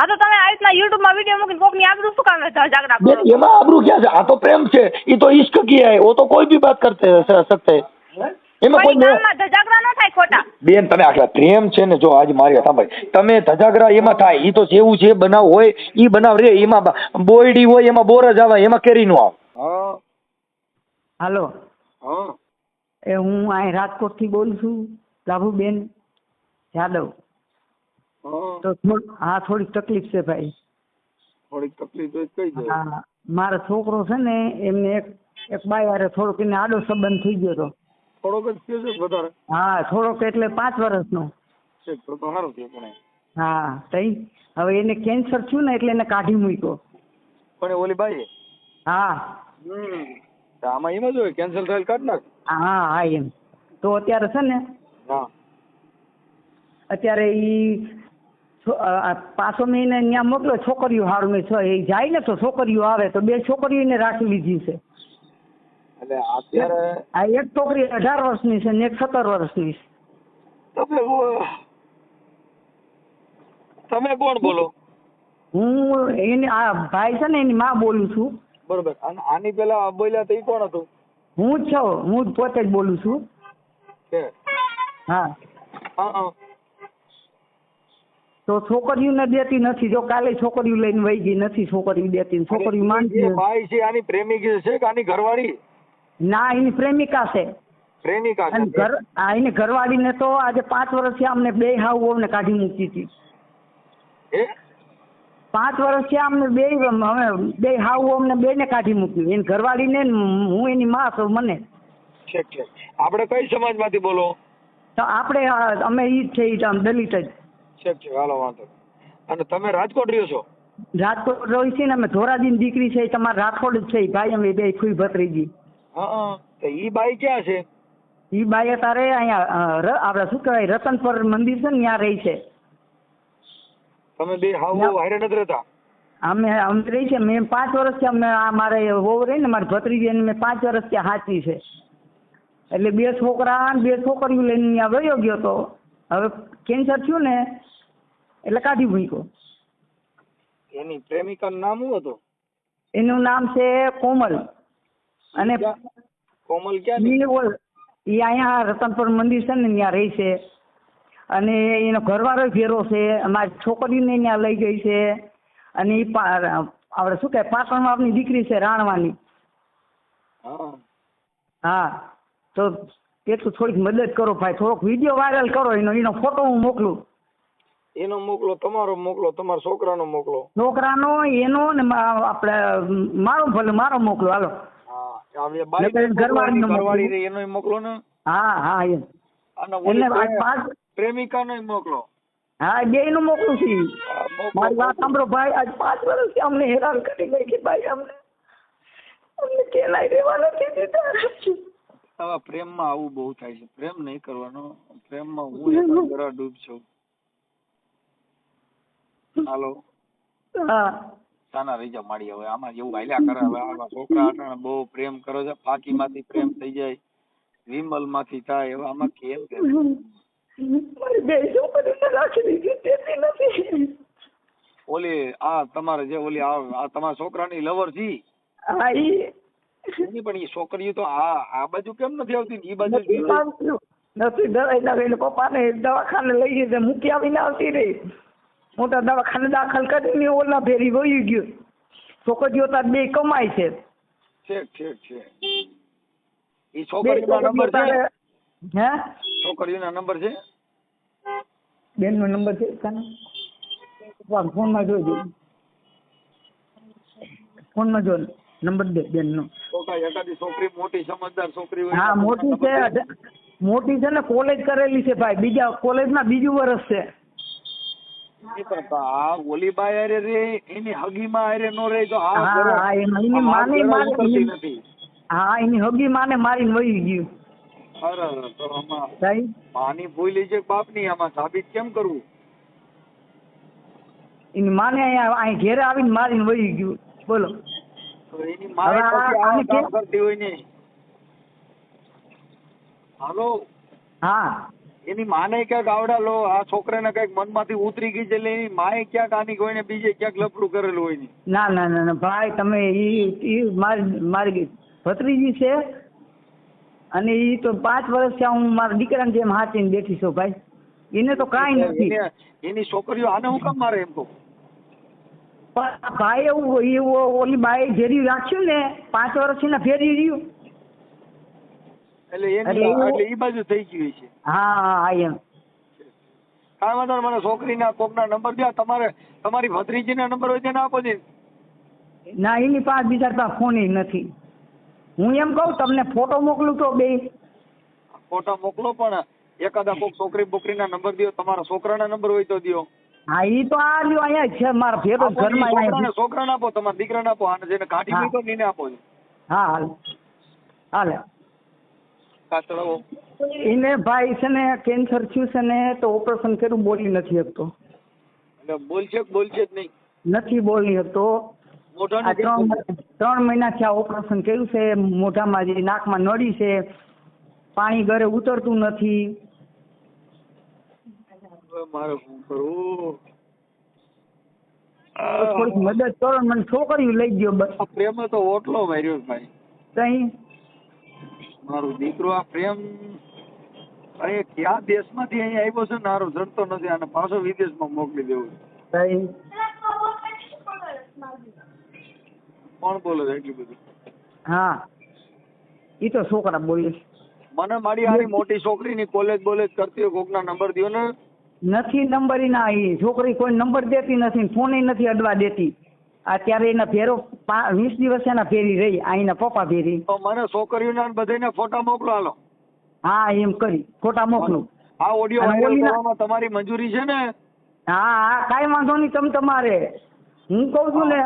હા તો તમે આ રીતના યુટ્યુબમાં વીડિયો મૂકીને કોકની આબરૂ શું કામ જાગરા કરો એમાં આબરૂ ક્યાં છે? આ તો પ્રેમ છે. એ તો ઇશ્ક કિયા હે. વો તો કોઈ ભી બાત કરતે સકતે. એમાં કોઈ ધજાગરા ન થાય ખોટા? બેન તમે આખલા પ્રેમ છે ને જો આજ મારી સાંભળી. તમે ધજાગરા એમાં થાય. એ તો જેવું જે બનાવ હોય એ બનાવ રે. એમાં બોયડી હોય એમાં બોર જ આવે એમાં કેરી નું આવ. હાલો. એ હું અહીં રાજકોટથી બોલું છું. લાભુ બેન યાદવ તો હા થોડીક તકલીફ છે ભાઈ. થોડીક તકલીફ તો દે હા મારો છોકરો છે ને એમને એક એક બાય હારે થોડોક એને આડો સંબંધ થઈ ગયો હતો. થોડોક જ થયો છે વધારે? હા થોડોક એટલે પાંચ વર્ષનો. તો તો સારું થયું પણ હા તઈ હવે એને કેન્સર થયું ને એટલે એને કાઢી મૂક્યો. પણ ઓલી બાઈ હા. તો આમાં એમ જ હોય કેન્સલ થયેલ કાઢ નાખ. હા હા એમ. તો અત્યારે છે ને હા. અત્યારે ઈ પાછો મહિને ત્યાં મોકલો છોકરીઓ હારું છ એ જાય ને તો છોકરીઓ આવે તો બે છોકરીઓ એને રાખી લીધી છે. આ એક છોકરી અઢાર વર્ષની છે ને એક સત્તર વર્ષની છે. તમે કોણ બોલો? હું એની આ ભાઈ છે ને એની માં બોલું છું. બરોબર આની પેલા બોલ્યા તો એ કોણ હતું? હું જ છું હું જ પોતે જ બોલું છું. હા હા. તો છોકરીઓને દેતી નથી. જો કાલે છોકરીઓ લઈને વહી ગઈ નથી છોકરીઓ દેતી. છોકરીઓ માનતી ભાઈ છે આની પ્રેમિકી છે કે આની ઘરવાળી? ના એની પ્રેમિકા છે. પ્રેમિકા છે. ઘર આ એની ઘરવાળીને તો આજે પાંચ વર્ષથી અમને બે હાવ વહુને કાઢી મૂકી હતી. એ પાંચ વર્ષથી અમને બે અમે બે હાવ અમને બે ને કાઢી મૂકી. એની ઘરવાળીને ને હું એની માં છું મને. આપણે કઈ સમાજમાંથી બોલો? તો આપણે અમે ઈ જ છે ઈ આમ દલિત જ. ઠીક છે હાલો વાંધો અને તમે રાજકોટ રહ્યો છો? રાજકોટ રહી છે ને અમે ધોરાજી દીકરી છે તમારે તમારા જ છે ભાઈ અમે બે ફૂઈ ભત્રીજી. હા તો ઈ બાઈ ક્યાં છે? ઈ બાઈ અત્યારે અહીંયા આપડે શું કહેવાય રતનપર મંદિર છે ને ત્યાં રહી છે. તમે બે હાવ. હારે નથી રહેતા? અમે અમે રહી છે મેં પાંચ વર્ષથી અમે આ મારે વહુ રહી ને મારી ભત્રીજી એને મેં પાંચ વર્ષથી હાચી છે. એટલે બે છોકરા બે છોકરીઓ લઈને ત્યાં વયો ગયો તો. હવે કેન્સર થયું ને એટલે કાઢી મૂક્યો. એની પ્રેમિકાનું નામ શું હતું? એનું નામ છે કોમલ. અને કોમલ ક્યાં બોલ એ અહીંયા રતનપુર મંદિર છે ને ત્યાં રહી છે. અને એનો ઘરવાળો ઘેરો છે. અમારી છોકરીને ત્યાં લઈ ગઈ છે. અને એ આપણે શું કહે પાટણમાં આપની દીકરી છે રાણવાની. હા. હા. તો એટલું થોડીક મદદ કરો ભાઈ. થોડોક વીડિયો વાયરલ કરો એનો. એનો ફોટો હું મોકલું. એનો મોકલો તમારો મોકલો તમારા છોકરાનો મોકલો. છોકરાનો એનો ને આપણે મારો ભલે મારો મોકલો હાલો. ઘરવાળી રહી મોકલો ને? હા હા એમ. મોકલો. હા બે નું મોકલું છું. મારી વાત સાંભળો ભાઈ આજ પાંચ વર્ષથી અમને હેરાન કરી ગઈ કે ભાઈ અમને અમને કેલાય રહેવા નથી દીધા પ્રેમમાં આવું બહુ થાય છે. પ્રેમ નહીં કરવાનો. પ્રેમમાં હું એક ડૂબ છું હાલો. હા. તાના રહી જા માડી હવે. આમાં જેવું હાલ્યા કરે. હવે આવા છોકરા અટાણે બહુ પ્રેમ કરો છે. ફાકી માંથી પ્રેમ થઈ જાય. વિમલમાંથી થાય. હવે આમાં કેમ કે? મારી બે છોકરીને રાખી દીધી. તેથી નથી. ઓલી આ તમારે જે ઓલી આ તમારા છોકરાની લવર છી હા ઈ. એની પણ એ છોકરીઓ તો આ આ બાજુ કેમ નથી આવતી ઈ બાજુ નથી દવાઈ એને પપ્પાને દવાખાને લઈ જઈને મૂકી આવીને આવતી રહી. મોટા દવાખાને દાખલ કરીને ઓલા ફેરી વહી ગયો. છોકરીઓ તાર બે કમાય છે. ઠીક ઠીક ઈ નંબર છે? હે? છોકરીઓના નંબર છે? બેનનો નંબર છે કાનો ફોનમાં જોજો. ફોનમાં જો નંબર બે બેનનો. તો છોકરી મોટી સમજદાર છોકરી હોય હા મોટી છે મોટી છે ને કોલેજ કરેલી છે ભાઈ. બીજા કોલેજમાં બીજું વર્ષ છે. ઈ પણ આ ઓલી બાઈ રે એની હગીમાં હારે નો રે તો આ હા, એમાં એની માને- માને- નથી. હા એની હગી માને મારીને વહી ગયું. અરે અરે, તો આમાં માની ભૂલી છે બાપની આમાં સાબિત કેમ કરવું? એની માને અહીંયા અહીં ઘેરે આવીને મારીને વહી ગયું. બોલો. તો એની આને કેમ- કરતી હોય ને. હાલો? હા. એની માને ક્યાંક આવડા લો આ છોકરાને કંઈક મનમાંથી ઉતરી ગઈ છે એટલે એની માએ ક્યાંક આની કોઈને બીજે ક્યાંક લફડું કરેલું હોય નહીં ના ના ના ના ભાઈ તમે ઈ ઈ મારી મારી ભત્રીજી છે અને ઈ તો પાંચ વર્ષથી હું મારા દીકરાને જેમ હાચીને બેઠી છું ભાઈ. એને તો કાંઈ નથી. એને- છોકરીઓ આને હું કામ મારે એમ કહું? પણ ભાઈ એવું ઓલી બાઈ જેરી રાખ્યું ને પાંચ વર્ષથી ફેરી રહ્યું. એટલે એની એટલે ઈ બાજુ થઈ ગયું છે. હા હા એમ. કાંઈ વાંધો નહીં, મને છોકરીના કોકના નંબર દો તમારે તમારી ભત્રીજીના નંબર હોય તેને આપો છે ના એની પાસે બીજા પાસે ફોન નથી. હું એમ કહું તમને ફોટો મોકલું તો બે. ફોટો મોકલો પણ એકાદા કોક છોકરી બોકરીના નંબર દો તમારા છોકરાના નંબર હોય તો દો હા ઈ તો આ લ્યો અહીંયા છે મારા ફેરો ઘરમાં છોકરાને છોકરાને આપો તમારા દીકરાને આપો અને જેને કાઢી હા. નીને આપો. હા હાલ. હાલે. એને ભાઈ છે ને કેન્સર થયું છે ને તો ઓપરેશન કર્યું બોલી નથી શકતો. એટલે બોલશે બોલશે જ નહીં. નથી બોલી શકતો. ત્રણ મહિના- થી આ ઓપરેશન કર્યું છે મોઢામાં જે નાકમાં નળી છે પાણી ઘરે ઉતરતું નથી. મારે શું કરવું? થોડીક મદદ કરો મને છોકરીઓ લઈ ગયો બસ. આ તો ઓટલો માર્યો ભાઈ. તઈ? મારો દીકરો આ પ્રેમ અરે કયા દેશમાંથી અહીંયા આવ્યો છે? નારો જડતો નથી અને પાછો વિદેશમાં મોકલી દેવો છે. કોણ બોલે છે એટલું બધું? હા. એ તો છોકરા બોલે મને મારી આની મોટી છોકરીની કોલેજ બોલેજ કરતી હોય કોકના નંબર દ્યો ને. નથી નંબર ના ઈ છોકરી કોઈ નંબર દેતી નથી ફોન નથી અડવા દેતી. અત્યારે એના ફેરો વીસ દિવસ એના ફેરી રહી અહીંના પપ્પા ફેરી. તો મને છોકરીઓના ને બધાયના ફોટા મોકલો હાલો. હા એમ કરી ફોટા મોકલું. આ ઓડિયો વાયરલ કરવામાં તમારી મંજૂરી છે ને? હા હા કાંઈ વાંધો નહીં તમે તમારે. હું કહું છું ને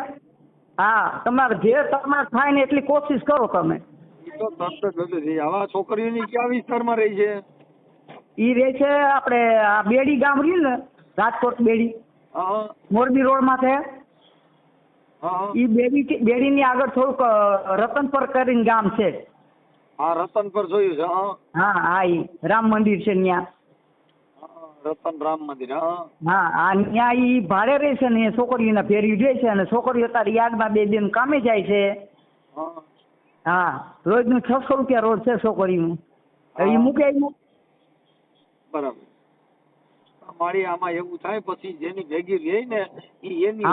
હા તમારે જે તમારે થાય ને એટલી કોશિશ કરો તમે. તો છે આવા છોકરીઓની કયા વિસ્તારમાં રહી છે? ઈ રહે છે આપણે આ બેડી ગામ રહ્યું ને રાજકોટ બેડી. મોરબી રોડમાં હા ઈ બેડી બેડીની આગળ થોડુંક રતનપર કરીને ગામ છે. હા રતનપર જોયું છે હા. હા ઈ રામ મંદિર છે ત્યાં રતન રામ મંદિર હા. હા આ ત્યાં ઈ ભાડે રહે છે ને છોકરીઓના ફેરી રહે છે અને છોકરીઓ અત્યારે યાદમાં બે બેન કામે જાય છે. હા. હા રોજનું છસો રૂપિયા રોજ છે છોકરીનું. એ મૂકે બરાબર. મારી આમાં એવું થાય પછી જેની ભેગી રહી ને ઈ એની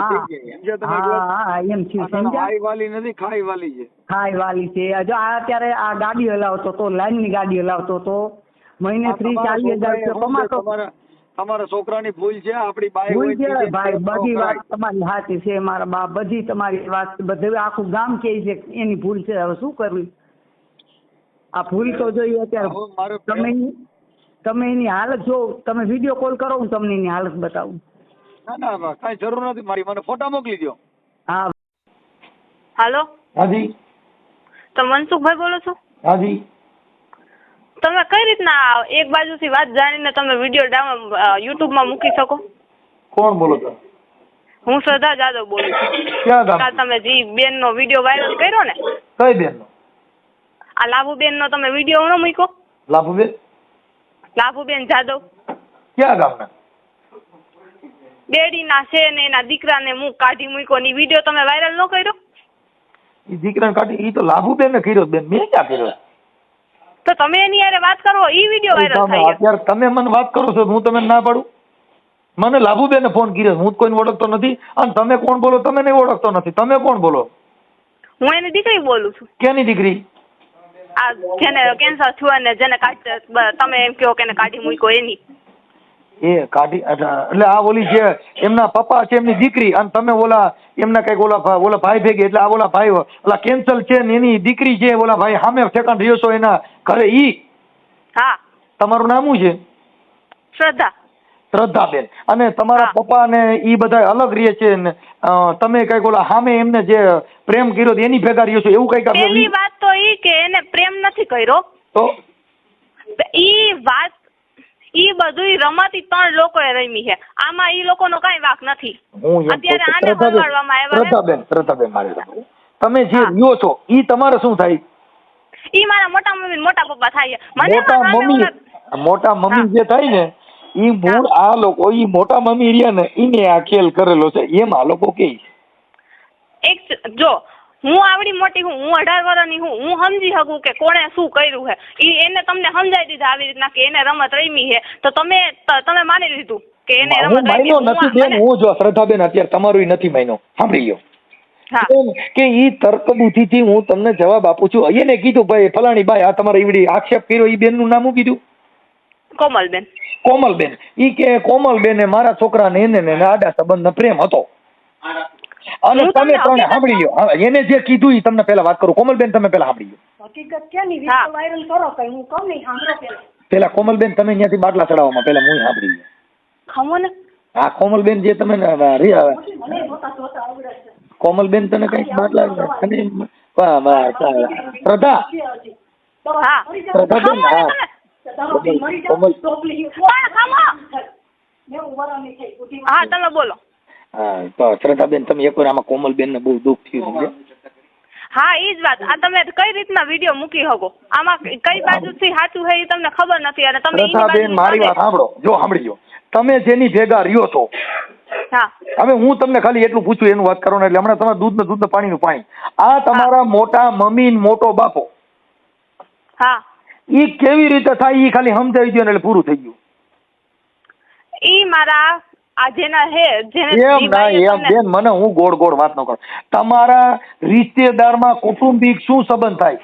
તમે એમ છે. આઈ વાલી નથી ખાઈ વાલી છે. ખાઈ વાલી છે જો આ અત્યારે આ ગાડી હલાવતો તો લાઈનની ગાડી હલાવતો તો મહિને ત્રીસ તમારા ચાલીસ હજાર કમાતો. તમારા છોકરાની ભૂલ છે? આપણી બાઈ ભૂલ છે ભાઈ બધી વાત તમારી સાચી છે મારા બા બધી તમારી વાત બધું આખું ગામ કહે છે કે એની ભૂલ છે. હવે શું કરવી? આ ભૂલ તો જોઈએ અત્યારે. તમે તમે એની હાલત જો તમે વીડિયો કોલ કરો હું તમને એની હાલત બતાવું. ના ના કઈ જરૂર નથી. મારી મને ફોટા મોકલી દો હા. હાલો? હાજી. તમે મનસુખભાઈ બોલો છો? હાજી. તમે કઈ રીતના એક બાજુથી વાત જાણીને તમે વીડિયો ડાઉન યુટ્યુબમાં મૂકી શકો? કોણ બોલો છો? હું શ્રદ્ધા જાદવ બોલું છું. તમે જે બેનનો વીડિયો વાયરલ કર્યો ને કઈ બેન આ લાભુબેનનો તમે વીડિયો ન મૂક્યો? લાભુબેન લાભુબેન જાદવ. ક્યાં ગામના? ડેડીના છે ને એના દીકરાને હું કાઢી મૂક્યો ની વીડિયો તમે વાયરલ ન કર્યો? એ દીકરાને કાઢી એ તો લાભુબેન ને કર્યો બેન. મેં ક્યાં કર્યો? તો તમે એની યારે વાત કરો ઈ વીડિયો વાયરલ થાય અત્યારે તમે મને વાત કરો છો હું તમને ના પાડું? મને લાભુબેને ફોન કર્યો હું કોઈને ઓળખતો નથી. અને તમે કોણ બોલો તમે નહીં ઓળખતો નથી. તમે કોણ બોલો? હું એની દીકરી બોલું છું. કેની દીકરી? આ જેને કેન્સર થયું અને જેને કાઢી તમે એમ કહો કે એને કાઢી મૂક્યો એની. એ કાઢી એટલે આ ઓલી જે એમના પપ્પા છે એમની દીકરી અને તમે ઓલા એમના કંઈક ઓલા ઓલા ભાઈ ભેગી એટલે આ ઓલા ભાઈ ઓલા કેન્સલ છે ને એની દીકરી છે ઓલા ભાઈ સામે ઠેકાણ રહ્યો છો એના ઘરે ઈ? હા. તમારું નામ શું છે? શ્રદ્ધા. શ્રદ્ધાબેન. અને તમારા પપ્પા ને ઈ બધા અલગ રહે છે ને તમે કંઈક ઓલા સામે એમને જે પ્રેમ કર્યો એની ભેગા રહ્યો છો એવું કંઈક પેલી વાત તો ઈ કે એને પ્રેમ નથી કર્યો. તો? ઈ વાત ઈ બધું રમાતી ત્રણ લોકોએ રમી છે. આમાં ઈ લોકોનો કઈ વાક નથી. અત્યારે આને વગાડવામાં આવ્યા મારી તમે જે. રહ્યો છો ઈ તમારે શું થાય? ઈ મારા મોટા મમ્મી મોટા પપ્પા થાય મને મોટા મમ્મી મોટા મમ્મી જે થાય ને ઈ મૂળ આ લોકો ઈ મોટા મમ્મી રહ્યા ને ઈને આ ખેલ કરેલો છે. એમ આ લોકો કે એક જો હું આવડી મોટી હું હું અઢાર વર્ષની હું હું સમજી શકું કે કોણે શું કર્યું છે. એ એને તમને સમજાવી દીધા આવી રીતના કે એને રમત રમી છે. તો તમે તમે માની લીધું કે એને રમત રમી નથી બેન હું જો શ્રદ્ધાબેન અત્યારે તમારું નથી માન્યો. સાંભળી લ્યો. હા. કે ઈ તર્ક બુદ્ધિથી હું તમને જવાબ આપું છું. એને કીધું ભાઈ ફલાણી બાઈ આ તમારે ઈવડી આક્ષેપ કર્યો ઈ બેનનું નામ શું કીધું? કોમલબેન. કોમલબેન. ઈ કે કોમલબેન મારા છોકરાને એને ને આડા સંબંધનો પ્રેમ હતો. અને તમે ત્રણે સાંભળી લ્યો એને જે કીધું એ તમને પહેલા વાત કરું. કોમલબેન તમે પહેલા સાંભળી લ્યો હકીકત કે નહીં હા. વીડિયો વાયરલ કરો કઈ હું કહું નહીં સાંભળો પેલા. પેલા કોમલબેન તમે ત્યાંથી બાટલા ચડાવવામાં પેલા હું સાંભળી લ્યો ખમો ને હા કોમલબેન જે તમે કોમલબેન તને કંઈક બાટલા તને શ્રદ્ધા શ્રદ્ધાબેન હા. કોમલ. હા તમે બોલો. હા શ્રદ્ધાબેન તમે એકવાર આમાં કોમલબેન ને બહુ દુઃખ થયું હા જ વાત. આ તમે કઈ રીતના વીડિયો મૂકી શકો? આમાં કઈ બાજુથી સાચું છે એ તમને ખબર નથી અને તમે શ્રદ્ધાબેન મારી વાત સાંભળો. જો સાંભળી તમે જેની ભેગા રહ્યો છો હા. હવે હું તમને ખાલી એટલું પૂછું એનું વાત કરો ને એટલે હમણાં તમારા દૂધ ને દૂધ ને પાણીનું પાણી. આ તમારા મોટા મમ્મી મોટો બાપો. હા. ઈ કેવી રીતે થાય ઈ ખાલી સમજાવી દો ને એટલે પૂરું થઈ ગયું. ઈ મારા હે જેને એમ ના એમ બેન મને હું ગોળ ગોળ વાત ન કરું. તમારા રિશ્તેદારમાં કુટુંબિક શું સંબંધ થાય?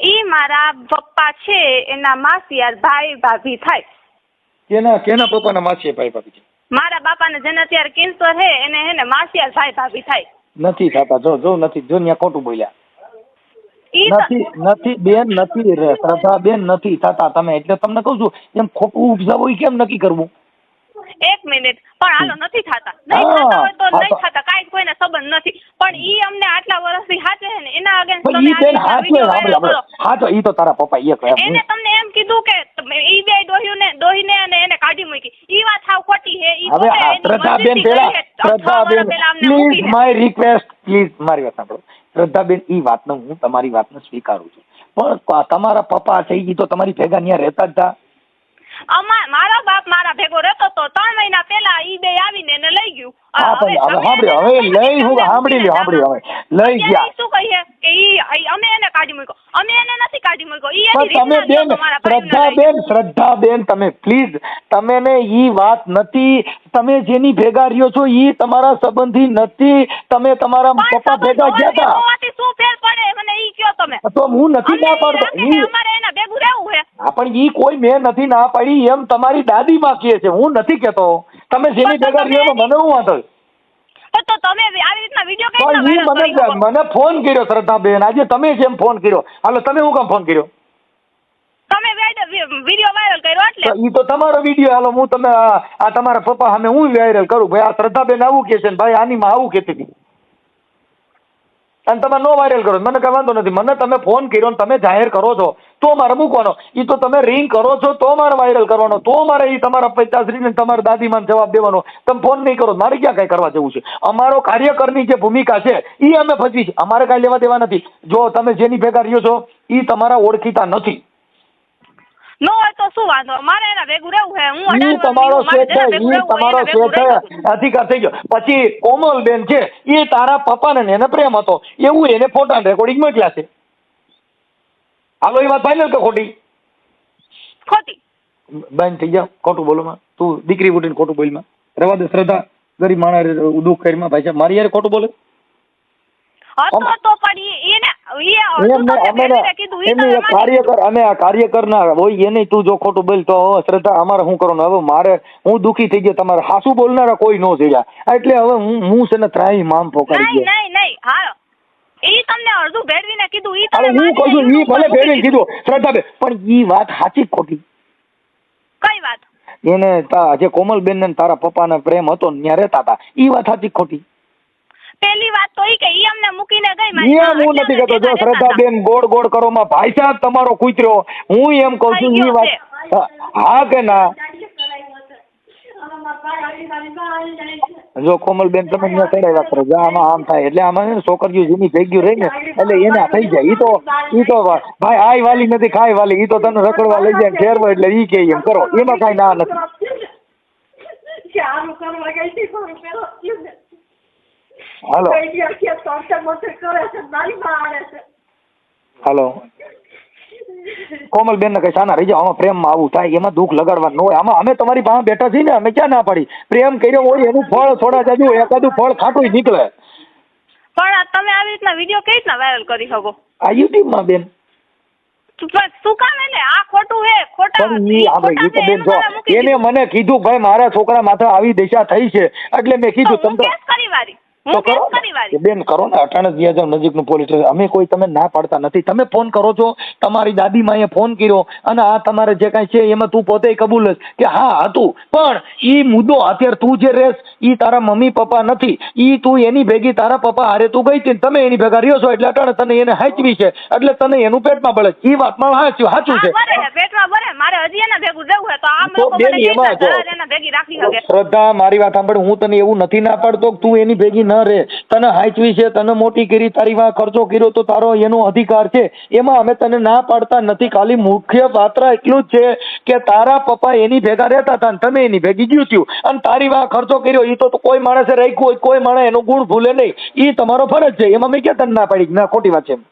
ઈ મારા પપ્પા છે એના માસિયાર ભાઈ ભાભી થાય. કેના કેના પપ્પાના માસી ભાઈ ભાભી છે? મારા બાપાને જેને અત્યારે કેન્સર હે એને હે ને માસિયાર ભાઈ ભાભી થાય. નથી થતા જો જો નથી જો ન્યા ખોટું બોલ્યા. નથી નથી બેન નથી શ્રદ્ધા બેન નથી થતા તમે. એટલે તમને કહું છું એમ ખોટું ઉપજાવું કેમ નક્કી કરવું? એક મિનિટ. પણ હાલો નથી થતા. નહીં થતા હોય તો નહીં થતા. કાંઈ કોઈને સંબંધ નથી. પણ ઈ અમને આટલા વર્ષથી હાચે છે ને એના અગેન્સ્ટ તમે આ આપણે કરો. હા તો ઈ તો તારા પપ્પા એ કહે એને તમને એમ કીધું કે ઈ બે ડોહીને ડોહીને અને એને કાઢી મૂકી. ઈ વાત સાવ ખોટી છે. ઈ હવે શ્રદ્ધાબેન પેલા Shraddhaben please my request please મારી વાત સાંભળો. શ્રદ્ધાબેન ઈ વાતનો હું તમારી વાતને સ્વીકારું છું. પણ તમારા પપ્પા છે ઈ તો તમારી ભેગા ન્યા રહેતા જ હતા અમાર મારા બાપ મારા ભેગો રહેતો તો ત્રણ મહિના પહેલા ઈ બે આવીને એને લઈ ગયું. હા પણ હવે સાંભળ્યો હવે લઈ હું સાંભળી લ્યો સાંભળી હવે. લઈ ગયા. શું કહીએ કે ઈ અમે એને કાઢી મૂક્યો. અમે એને નથી કાઢી મૂક્યો. ઈ એની તમે બેન શ્રદ્ધા બેન શ્રદ્ધા શ્રદ્ધાબેન તમે પ્લીઝ તમે ને ઈ વાત નથી. તમે જેની ભેગા રહ્યો છો ઈ તમારા સંબંધી નથી. તમે તમારા પપ્પા ભેગા ગયા હતા શું ફેર પડે? મને ઈ કયો તમે. તો હું નથી ના પાડતો. ઈ અમારે એના ભેગું રહેવું છે. હા પણ ઈ કોઈ મેં નથી ના પાડી એમ તમારી દાદી માં કહે છે. હું નથી કેતો તમે જેની ભેગા રહ્યો મને હું વાંધો તો તમે આવી રીતના વીડિયો કઈ પણ મને મને ફોન કર્યો શ્રદ્ધાબેન. આજે તમે જેમ ફોન કર્યો? હાલો તમે હું કામ ફોન કર્યો? તમે વીડિયો વાયરલ કર્યો એટલે? તો ઈ તો તમારો વીડિયો હાલો હું તમે આ તમારા પપ્પા સામે હું વાયરલ કરું. ભાઈ આ શ્રદ્ધાબેન આવું કે છે ને ભાઈ આની માં આવું કહેતી હતી. અને તમે નો વાયરલ કરો, મને કઈ વાંધો નથી. મને તમે ફોન કર્યો ને તમે જાહેર કરો છો, તો મારે મૂકવાનો. એ તો તમે રિંગ કરો છો, તો મારે વાયરલ કરવાનો. તો મારે એ તમારા પિતાશ્રી ને તમારા દાદીમાને જવાબ દેવાનો. તમે ફોન નહીં કરો, મારે ક્યાં કઈ કરવા જવું છે? અમારો કાર્યકરની જે ભૂમિકા છે એ અમે ભજવી છે. અમારે કાંઈ લેવા દેવા નથી. જો તમે જેની ભેગા રહ્યો છો એ તમારા ઓળખીતા નથી. શું વાંધો? અમારે એના ભેગું રહેવું છે. હું ઈ તમારો શેઠ છે ઈ તમારો શેઠ અધિકાર થઈ ગયો. પછી કોમલબેન છે એ તારા પપ્પાને ને એને પ્રેમ હતો. એવું એને ફોટા રેકોર્ડિંગ મોકલ્યા છે. હાલો એ વાત ફાઇનલ કે ખોટી? ખોટી. બેન થઈ જાવ ખોટું બોલો માં. તું દીકરી ઉઠીને ખોટું બોલમાં. રવા દે શ્રદ્ધા. ગરીબ માણસ દુઃખ કરી માં ભાઈ મારી યાર ખોટું બોલે? હતો તો પણ એને ઈ એમ અડધું ને તમને અમે ભેગીને કીધું ઈ એમને તમે એક માની કાર્યકર અમે આ કાર્યકર ના હોય એને તું જો ખોટું બોલ તો શ્રદ્ધા અમારે શું કરવાનું? હવે મારે હું દુખી થઈ ગયો તમારે હાસુ બોલનારા કોઈ નો જડ્યા એટલે હવે હું હું છે ને ત્રાહી મામ ફોકારી ગયો. નહીં નહીં હા. ઈ તમને અડધું ભેળવીને કીધું ઈ તમે હું કહું છું ઈ ભલે ભેળવીને કીધું. શ્રદ્ધાબેન પણ ઈ વાત સાચી ખોટી? કઈ વાત? એને તા- જે કોમલબેન ને તારા પપ્પાને પ્રેમ હતો ત્યાં રહેતા હતા ઈ વાત સાચી ખોટી? પેલી વાત તો ઈ કે ઈ અમને મૂકીને ગઈ મારી માં, હું નથી કહેતો જો શ્રદ્ધા બેન શ્રદ્ધાબેન ગોળ ગોળ કરો માં ભાઈ સાહેબ તમારો કૂતરો હું એમ કહું છું ઈ વાત હા કે ના? જો કોમલ બેન કોમલબેન તમે અહીંયા ચડાવ્યા કરો. જો આમાં આમ થાય એટલે આમાં છે ને છોકરીઓ જૂની થઈ ગયું રહી ને એટલે એને થઈ જાય. ઈ તો ઈ તો ભાઈ આય વાલી નથી ખાય વાલી. ઈ તો તને રખડવા લઈ જાય ફેરવો એટલે ઈ કે એમ કરો. એમાં કાંઈ ના નથી. હાલો. માં હાલો. કોમલબેન ને કઈ સાના રહી જાઓ આમાં પ્રેમમાં આવું થાય એમાં દુઃખ લગાડવાનું હોય. આમાં અમે તમારી પાસે બેઠા છીએ ને અમે ક્યાં ના પાડી? પ્રેમ કર્યો હોય એનું ફળ થોડા જાજુ એકાદું ફળ ખાટું નીકળે. પણ તમે આવી રીતના વીડિયો કઈ રીતના વાયરલ કરી શકો? આ તો છે, બેન એનું મને કીધું ભાઈ મારા છોકરા માથે આવી દિશા થઈ છે. એટલે મેં કીધું હું તમે કરી વારી તો કરો ને. બેન કરો ને અટાણસ જ ગયા જાવ નજીકનું પોલીસ સ્ટેશન. અમે કોઈ તમે ના પાડતા નથી. તમે ફોન કરો છો. તમારી દાદી માએ ફોન કર્યો અને આ તમારે જે કાંઈ છે એમાં તું પોતે કબૂલ જ કે હા હતું. પણ ઈ મુદ્દો અત્યારે તું જે રેસ ઈ તારા મમ્મી પપ્પા નથી. ઈ તું એની ભેગી તારા પપ્પા હારે તું ગઈ હતી તમે એની ભેગા રહ્યો છો એટલે અટાણે તને એને હાચવી છે. એટલે તને એનું પેટમાં બળે. ઈ વાતમાં હાચું સાચું છે. શ્રદ્ધા મારી વાત સાંભળ. હું તને એવું નથી ના પાડતો તું એની ભેગી ન રહે તને હાચવી છે તને મોટી કરી તારી વાં ખર્ચો કર્યો તો તારો એનો અધિકાર છે એમાં અમે તને ના પાડતા નથી ખાલી મુખ્ય પાત્ર એટલું જ છે કે તારા પપ્પા એની ભેગા રહેતા હતા ને તમે એની ભેગી ગયું થયું અને તારી વાં ખર્ચો કર્યો એ તો કોઈ માણસે રાખ્યું હોય કોઈ માણસ એનો ગુણ ભૂલે નહીં એ તમારો ફરજ છે એમાં મેં ક્યાં તને ના પાડી ના ખોટી વાત છે એમ.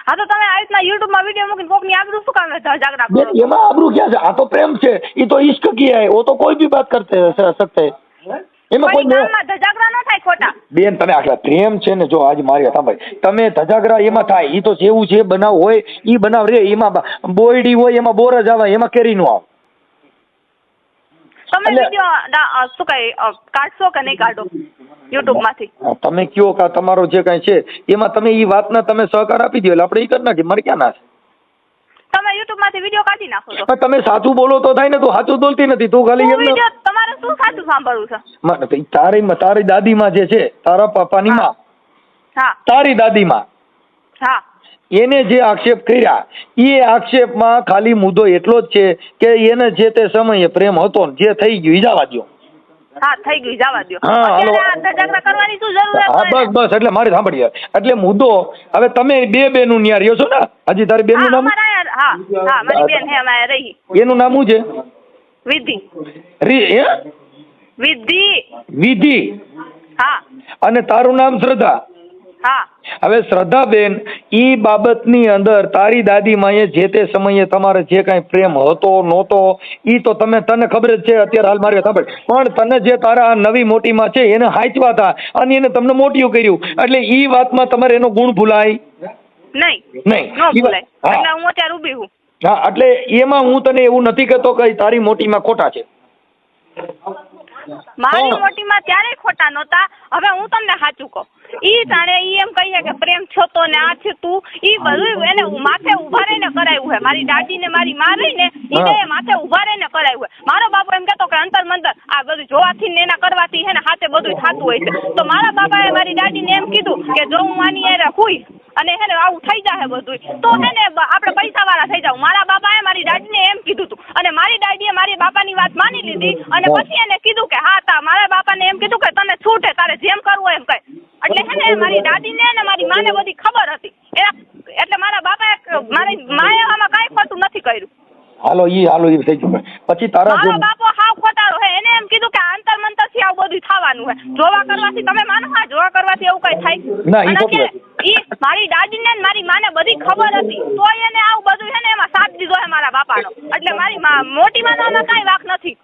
હા તો તમે આવી રીતના યુટ્યુબમાં વિડીયો મૂકીને કોકની આબરૂ શું કામ જાગરા કરો બેન એમાં આબરૂ ક્યાં છે આ તો પ્રેમ છે એ તો ઈશ્ક કિયા હે વો તો કોઈ ભી બાત કરતે सकते हैं એમાં કોઈ ધજાગરા ન થાય ખોટા. બેન તમે આટલા પ્રેમ છે ને જો આજ મારી હતા ભાઈ તમે ધજાગરા એમાં થાય એ તો જેવું જે બનાવ હોય એ બનાવ રે એમાં બોયડી હોય એમાં બોર જ આવે એમાં કેરી નું આવે. તમે વિડિયો શું કઈ કાઢશો કે નહીં કાઢો? યુટ્યુબમાંથી. તમે કયો કે તમારો જે કઈ છે એમાં તમે ઈ વાતના તમે સહકાર આપી દો એટલે આપણે ઈ કરી નાખીએ મારે ક્યાં ના છે તમે YouTube માંથી વિડિયો કાઢી નાખો તો. તમે સાચું બોલો તો થાય ને તું સાચું બોલતી નથી તું ખાલી એમ વિડિયો તમારે શું સાચું સાંભળવું છે? મને તો ઈ તારી દાદી માં જે છે તારા પાપાની માં. હા તારી દાદીમાં. હા. એને જે આક્ષેપ કર્યા એ આક્ષેપમાં ખાલી મુદ્દો એટલો જ છે કે એને જે તે સમયે પ્રેમ હતો જે થઈ ગયું જવા દ્યો. હા થઈ ગયું જવા દ્યો. હા, હાલો. અત્યારે આ ધજાગરા કરવાની શું જરૂર હા બસ બસ એટલે મારે સાંભળીએ એટલે મુદ્દો હવે તમે બે બેનું ન્યા રહ્યો છો ને? હજી તારી બેનનું નામ? હા હા મારી બેન હે અમારે રહી. એનું નામ શું છે? વિધિ રી હે? વિધિ વિધિ. હા. અને તારું નામ શ્રદ્ધા? હા. હવે શ્રદ્ધાબેન ઈ બાબતની અંદર તારી દાદી માએ જે તે સમયે તમારે જે કાંઈ પ્રેમ હતો નહોતો ઈ તો તમે તને ખબર જ છે અત્યારે હાલ મારી ખબર પણ તને જે તારા આ નવી મોટી માં છે એને હાચવા હતા અને એને તમને મોટિયું કર્યું. એટલે ઈ વાતમાં તમારે એનો ગુણ ભૂલાય. નહીં નહીં. નો. એટલે હું અત્યારે ઊભી હું હા એટલે એમાં હું તને એવું નથી કહેતો કે તારી મોટીમાં ખોટા છે મારી મોટી માં ત્યારે ખોટા નહોતા. હવે હું તમને સાચું કહું. ઈ જાણે ઈ એમ કહીએ કે પ્રેમ છો તો ને આ છે તું. ઈ બધું એને માથે ઊભા રહીને કરાયું હે. મારી દાદી ને મારી માં રહી ને ઈ માથે ઊભા રહીને કરાયું હે. મારો બાપુ એમ કહેતો કે અંતર મંતર આ બધું જોવાથી ને એના કરવાથી હે ને હાથે બધું થતું હોય છે. તો મારા બાપાએ મારી દાદીને એમ કીધું કે જો હું આની હારે ખુઈ અને હે ને આવું થઈ જાય બધું તો હે ને આપણે પૈસા વાળા થઈ જાવ મારા બાપાએ મારી દાદીને એમ કીધું હતું અને મારી દાદીએ મારી બાપાની વાત માની લીધી અને પછી એને કીધું કે હા તા મારા બાપાને એમ કીધું કે તને છૂટ તારે જેમ કરવું એમ કઈ. એટલે હે ને મારી દાદીને ને મારી માને બધી ખબર હતી. એટલે મારા બાપાએ મારી માએ આમાં કાંઈ ખોટું નથી કર્યું. હાલો ઈ હાલો ઈ થઈ ગયું. પછી તારા જો બાપો હાવ ખોટારો હે એને એમ કીધું કે આંતર મંતરથી આવું બધું થવાનું હે જોવા કરવાથી તમે માનો? હા જોવા કરવાથી એવું કઈ થાય? ના, ઈ અને ઈ મારી દાદી ને મારી માને બધી ખબર હતી. તોય એને આવું બધું હે ને એમાં સાથ દીધો હે મારા બાપાનો. એટલે મારી મા મોટી માનો આમાં કઈ વાંક નથી.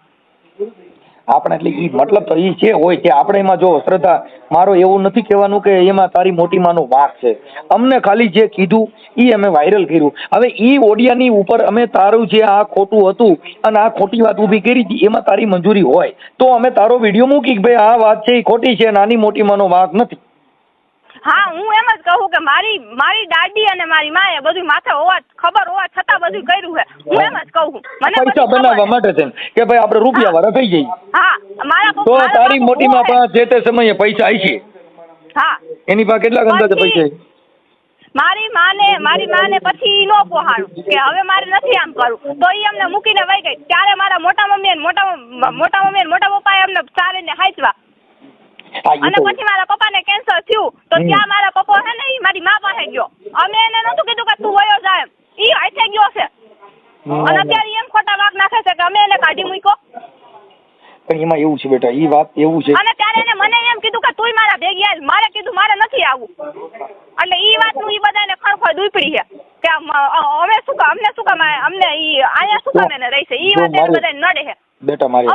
આપણે એટલે ઈ મતલબ તો ઈ છે હોય કે આપણે એમાં જો શ્રદ્ધા, મારો એવું નથી કહેવાનું કે એમાં તારી મોટી માનો વાંક છે. અમને ખાલી જે કીધું, ઈ અમે વાયરલ કર્યું. હવે ઈ ઓડિયાની ઉપર અમે તારું જે આ ખોટું હતું અને આ ખોટી વાત ઊભી કરી હતી, એમાં તારી મંજૂરી હોય. તો અમે તારો વીડિયો મૂકી કે ભાઈ આ વાત છે એ ખોટી છે, નાની મોટી માનો વાંક નથી. હા હું એમ જ કહું કે મારી મારી દાદી અને મારી માએ બધું માથે હોવા ખબર હોવા છતાં બધું કર્યું છે. હું એમ જ કહું. મને પૈસા બનાવવા માટે છે કે ભાઈ આપણે રૂપિયા વાળા થઈ જઈએ હા મારા તો તારી મોટીમાં પણ જે તે સમયે પૈસા આવી છે હા. એની પાસે કેટલા અંદાજે પૈસા મારી માને મારી માને પછી નો પોહાણું કે હવે મારે નથી આમ કરવું. તો એ અમને મૂકીને વહી ગઈ. ત્યારે મારા મોટા મમ્મી મોટા મોટા મમ્મી મોટા પપ્પાએ અમને ચાલીને હાચવા હા ઈ અને પછી મારા પપ્પાને કેન્સર થયું તો. ત્યાં મારા પપ્પા છે ને મારી મા પાસે ગયો. અમે એને નતું કીધું કે તું વયો જાય એમ. ઈ હાથે ગયો છે. અને અત્યારે એમ ખોટા વાગ નાખે છે કે અમે એને કાઢી મૂક્યો. પણ એમાં એવું છે બેટા ઈ વાત એવું છે. અને ત્યારે એને મને એમ કીધું કે તું મારા ભેગી આવ મારે કીધું મારે નથી આવું. એટલે ઈ વાતનું ઈ બધાને ખણખણ દુપડી છે કે અમે શું કામ અમને શું કામ અમને ઈ આયા શું કામ એને રહેશે ઈ વાત એને બધાને નડે છે. બેટા મારી.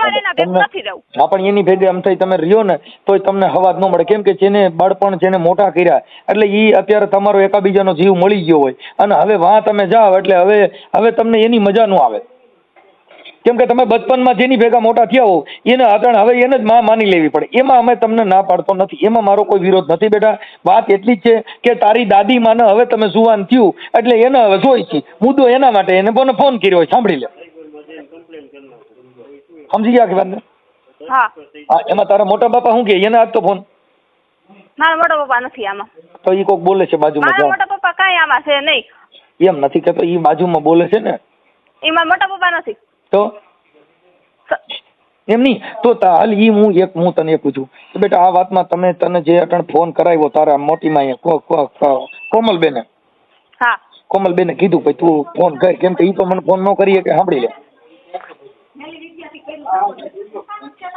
હા પણ એની ભેગે આમ થઈ તમે રહ્યો ને તો તમને હવાજ ન મળે. કેમ કે જેને બાળપણ જેને મોટા કર્યા એટલે એ અત્યારે તમારો એકાબીજાનો જીવ મળી ગયો હોય. અને હવે વાં તમે જાઓ એટલે હવે હવે તમને એની મજા ન આવે. કેમ કે તમે બચપનમાં જેની ભેગા મોટા થયા હો એને આગળ હવે એને જ માં માની લેવી પડે. એમાં અમે તમને ના પાડતો નથી. એમાં મારો કોઈ વિરોધ નથી બેટા. વાત એટલી જ છે કે તારી દાદી માને હવે તમે જુવાન થયું એટલે એને હવે જોઈ છે. મુદ્દો એના માટે. એને ફોન કર્યો હોય સાંભળી લે. સમજી ગયા કે વાત હા. એમાં તારા મોટા બાપા શું કે? એને આપતો ફોન? મારા મોટા પપ્પા નથી આમાં. તો ઈ કોક બોલે છે બાજુમાં મારા મોટા પપ્પા કાંઈ આમાં છે નહીં. એમ નથી કહેતો ઈ બાજુમાં બોલે છે ને? ઈ મારા મોટા પપ્પા નથી. તો? એમ નહીં? તો તા- હાલ ઈ હું એક હું તને પૂછું. કે બેટા આ વાતમાં તમે તને જે અટણ ફોન કરાવ્યો તારા મોટી કો- કો- કોમલ બેને હા. કોમલબેને કીધું ભાઈ તું ફોન કર. કેમ કે ઈ તો મને ફોન ન કરીએ કે સાંભળી લે.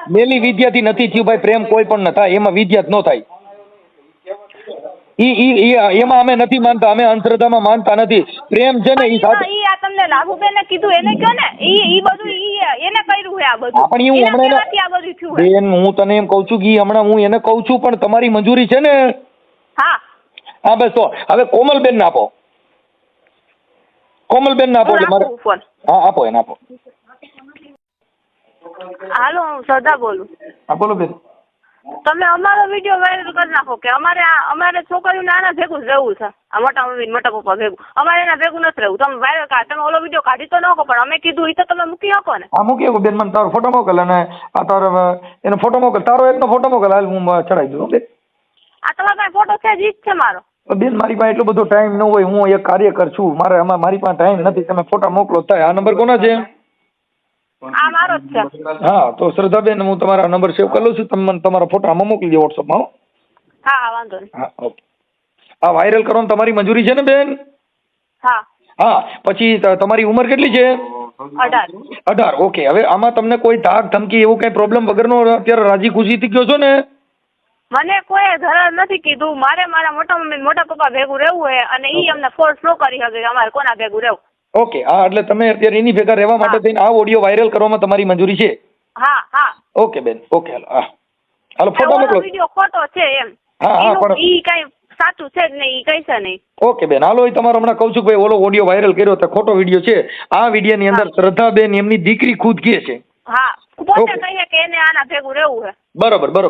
મેલી વિદ્યાથી નથી થયું ભાઈ પ્રેમ કોઈ પણ ન થાય એમાં વિદ્યા જ ન થાય. ઈ ઈ એમાં અમે નથી માનતા અમે અંધશ્રદ્ધામાં માનતા નથી. પ્રેમ છે ને ઈ સાથે ઈ આ તમને લાભુબેને કીધું એને કયો ને? ઈ ઈ બધું ઈ એને કર્યું છે આ બધું. પણ હું હમણાં આ બધું થયું બેન હું તને એમ કહું છું કે હમણાં હું એને કહું છું પણ તમારી મંજૂરી છે ને? હા. હા બસ તો. હવે કોમલબેન ને આપો કોમલબેન ને આપો એટલે મારે હા આપો એને આપો. હાલો હું શ્રદ્ધા બોલું. હા બોલો બેન. તમે અમારો વીડિયો વાયરલ કરી નાખો કે અમારે આ અમારે છોકરીઓને આના ભેગું જ રહેવું છે. આ મોટા મમ્મી મોટા પપ્પા ભેગું. અમારે એના ભેગું નથી રહેવું. તમે વાયરલ કાઢ તમે ઓલો વીડિયો કાઢી તો નાખો પણ અમે કીધું એ તો તમે મૂકી શકો ને. હા મૂકી આપો બેન. મને તારો ફોટો મોકલ અને આ તારો એનો ફોટો મોકલ. તારો એકનો ફોટો મોકલ. હાલ હું ચડાવી દઉં બેન. આ તમારા પાસે ફોટો છે જ ઈ જ છે મારો. બેન મારી પાસે એટલો બધો ટાઈમ ન હોય. હું એક કાર્યકર છું. મારે મારી પાસે ટાઈમ નથી. તમે ફોટા મોકલો થાય આ નંબર કોના છે? આ મારો જ છે. હા તો શ્રદ્ધાબેન હું તમારા નંબર સેવ કરી લઉં છું. તમે મને તમારા ફોટા આમાં મોકલી દો વોટ્સઅપમાં હા. વાંધો નહીં. હા ઓકે. આ વાયરલ કરવાની તમારી મંજૂરી છે ને બેન? હા. હા પછી તમારી ઉંમર કેટલી છે? અઢાર. અઢાર ઓકે. હવે આમાં તમને કોઈ ધાક ધમકી એવું કઈ પ્રોબ્લેમ વગરનો અત્યારે રાજી ખુશીથી ગયો છો ને? મને કોઈ ધરાર નથી કીધું. મારે મારા મોટા મમ્મી મોટા પપ્પા ભેગું રહેવું છે અને ઈ અમને ફોર્સ ન કરી શકે અમારે કોના ભેગું રહેવું. ઓકે હા એટલે તમે અત્યારે એની ભેગા રહેવા માટે થઈને આ ઓડિયો વાયરલ કરવામાં તમારી મંજૂરી છે? હા હા. ઓકે બેન. ઓકે હાલો. હા. હાલો ફોટો મોકલો. વિડિયો ખોટો છે એમ. હા, હા, પણ- ઈ કઈ સાચું છે જ નહીં ઈ છે નહીં. ઓકે બેન. હાલો એ તમારો હમણાં કહું છું કે ભાઈ ઓલો ઓડિયો વાયરલ કર્યો તો ખોટો વીડિયો છે. આ વિડિયો ની અંદર શ્રદ્ધાબેન એમની દીકરી ખુદ કહે છે. હા. પોતે કહે કે એને આના ભેગું રહેવું છે. બરોબર બરોબર.